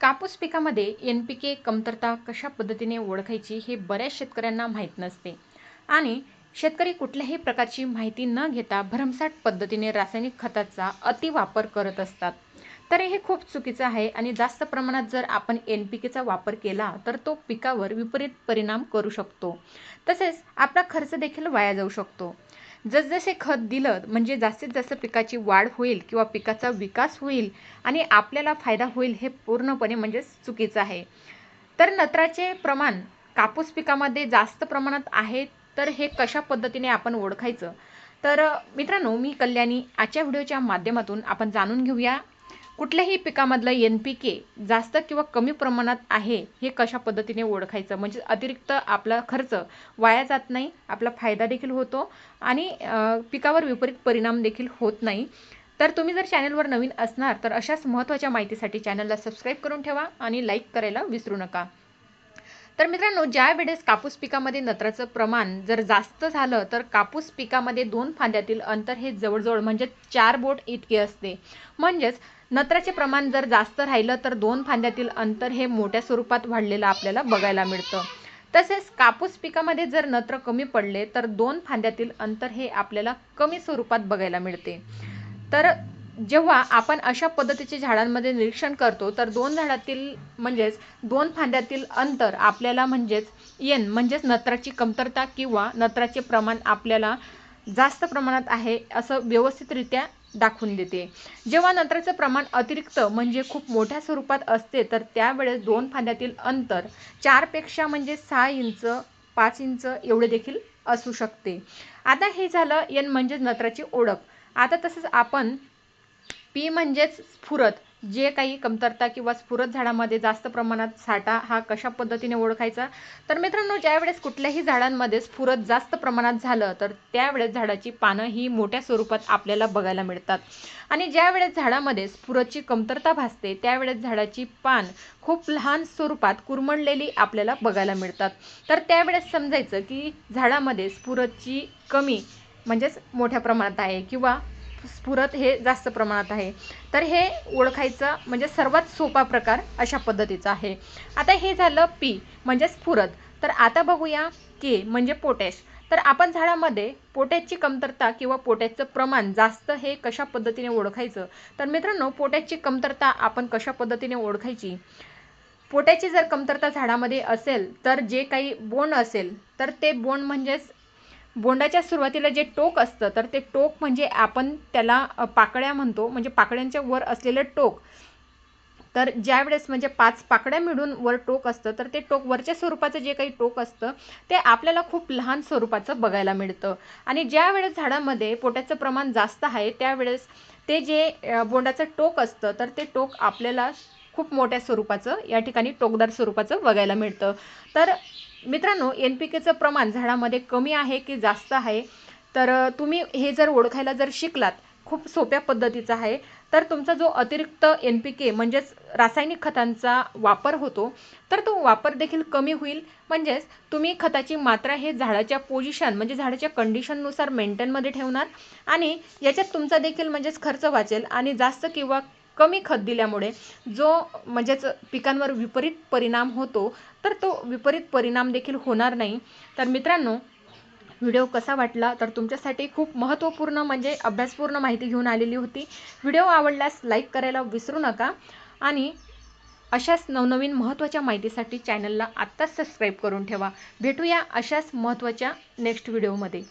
कापूस पिकामध्ये N P के कमतरता कशा पद्धतीने ओळखायची हे बऱ्याच शेतकऱ्यांना माहीत नसते. आणि शेतकरी कुठल्याही प्रकारची माहिती न घेता भरमसाठ पद्धतीने रासायनिक खताचा अतिवापर करत असतात. तर हे खूप चुकीचं आहे आणि जास्त प्रमाणात जर आपण एन पी केचा वापर केला तर तो पिकावर विपरीत परिणाम करू शकतो. तसेच आपला खर्च देखील वाया जाऊ शकतो. जसजसे खत दिलं म्हणजे जास्तीत जास्त पिकाची वाढ होईल किंवा पिकाचा विकास होईल आणि आपल्याला फायदा होईल हे पूर्णपणे म्हणजेच चुकीचं आहे. तर नत्राचे प्रमाण कापूस पिकामध्ये जास्त प्रमाणात आहे तर हे कशा पद्धतीने आपण ओळखायचं? तर मित्रांनो मी कल्याणी आजच्या व्हिडिओच्या माध्यमातून आपण जाणून घेऊया. कुठल्याही पिकामधलं एन पी के जास्त किंवा कमी प्रमाणात आहे हे कशा पद्धतीने ओळखायचं? म्हणजे अतिरिक्त आपला खर्च वाया जात नाही आपला फायदा देखील होतो आणि पिकावर विपरीत परिणाम देखील होत नाही. तर तुम्ही जर चॅनलवर नवीन असणार तर अशाच महत्त्वाच्या माहितीसाठी चॅनलला सबस्क्राईब करून ठेवा आणि लाईक करायला विसरू नका. तर मित्रांनो ज्या वेळेस कापूस पिकामध्ये नत्राचं प्रमाण जर जास्त झालं तर कापूस पिकामध्ये दोन फांद्यातील अंतर हे जवळजवळ म्हणजे चार बोट इतके असते. म्हणजेच नत्राचे प्रमाण जर जास्त राहिलं तर दोन फांद्यातील अंतर हे मोठ्या स्वरूपात वाढलेलं आपल्याला बघायला मिळतं. तसेच कापूस पिकामध्ये जर नत्र कमी पडले तर दोन फांद्यातील अंतर हे आपल्याला कमी स्वरूपात बघायला मिळते. तर जेव्हा आपण अशा पद्धतीचे झाडांमध्ये निरीक्षण करतो तर दोन झाडातील म्हणजेच दोन फांद्यातील अंतर आपल्याला म्हणजेच येन म्हणजेच नत्राची कमतरता किंवा नत्राचे प्रमाण आपल्याला जास्त प्रमाणात आहे असं व्यवस्थितरित्या दाखवून देते. जेव्हा नत्राचं प्रमाण अतिरिक्त म्हणजे खूप मोठ्या स्वरूपात असते तर त्यावेळेस दोन फांद्यातील अंतर चारपेक्षा म्हणजे सहा इंच पाच इंच एवढे देखील असू शकते. आता हे झालं येन म्हणजेच नत्राची ओळख. आता तसंच आपण पी म्हणजेच स्फुरत. जे काही कमतरता किंवा स्फुरत झाडामध्ये जास्त प्रमाणात साठा हा कशा पद्धतीने ओळखायचा? तर मित्रांनो ज्यावेळेस कुठल्याही झाडांमध्ये स्फुरत जास्त प्रमाणात झालं तर त्यावेळेस झाडाची पानं ही मोठ्या स्वरूपात आपल्याला बघायला मिळतात. आणि ज्यावेळेस झाडामध्ये स्फुरतची कमतरता भासते त्यावेळेस झाडाची पान खूप लहान स्वरूपात कुरमडलेली आपल्याला बघायला मिळतात. तर त्यावेळेस समजायचं की झाडामध्ये स्फुरतची कमी म्हणजेच मोठ्या प्रमाणात आहे किंवा स्फुरत हे जास्त प्रमाणात आहे. तर हे ओळखायचं म्हणजे सर्वात सोपा प्रकार अशा पद्धतीचा आहे. आता हे झालं पी म्हणजे स्फुरत तर आता बघूया के म्हणजे पोटॅश. तर आपण झाडामध्ये पोटॅशची कमतरता किंवा पोटॅशचं प्रमाण जास्त हे कशा पद्धतीने ओळखायचं? तर मित्रांनो पोटॅशची कमतरता आपण कशा पद्धतीने ओळखायची? पोट्याची जर कमतरता झाडामध्ये असेल तर जे काही बोंड असेल तर ते बोंड म्हणजेच बोंडाच्या सुरुवातीला जे टोक असतं तर ते टोक म्हणजे आपण त्याला पाकळ्या म्हणतो म्हणजे पाकळ्यांच्या वर असलेलं टोक. तर ज्या वेळेस म्हणजे पाच पाकड्या मिळून वर टोक असतं तर ते टोक वरच्या स्वरूपाचं जे काही टोक असतं ते आपल्याला खूप लहान स्वरूपाचं बघायला मिळतं. आणि ज्या वेळेस झाडामध्ये पोट्याचं प्रमाण जास्त आहे त्यावेळेस ते जे बोंडाचं टोक असतं तर ते टोक आपल्याला खूप मोठ्या स्वरूपाचं या ठिकाणी टोकदार स्वरूपाचं बघायला मिळतं. तर मित्रांनो एन पी केचं प्रमाण झाडामध्ये कमी आहे की जास्त आहे? तर तुम्ही हे जर ओळखायला जर शिकलात खूप सोप्या पद्धतीचं आहे. तर तुमचा जो अतिरिक्त एन पी के म्हणजेच रासायनिक खतांचा वापर होतो तर तो वापर देखील कमी होईल. म्हणजेच तुम्ही खताची मात्रा हे झाडाच्या पोझिशन म्हणजे झाडाच्या कंडिशननुसार मेंटेनमध्ये ठेवणार आणि याच्यात तुमचा देखील म्हणजेच खर्च वाचेल आणि जास्त किंवा कमी खत दिल्यामुळे जो म्हणजेच पिकांवर विपरीत परिणाम होतो तर तो विपरीत परिणाम देखील होणार नाही. तर मित्रांनो व्हिडिओ कसा वाटला? तर तुमच्यासाठी खूप महत्त्वपूर्ण म्हणजे अभ्यासपूर्ण माहिती घेऊन आलेली होती. व्हिडिओ आवडल्यास लाईक करायला विसरू नका आणि अशाच नवनवीन महत्त्वाच्या माहितीसाठी चॅनलला आत्ताच सबस्क्राईब करून ठेवा. भेटूया अशाच महत्त्वाच्या नेक्स्ट व्हिडिओमध्ये.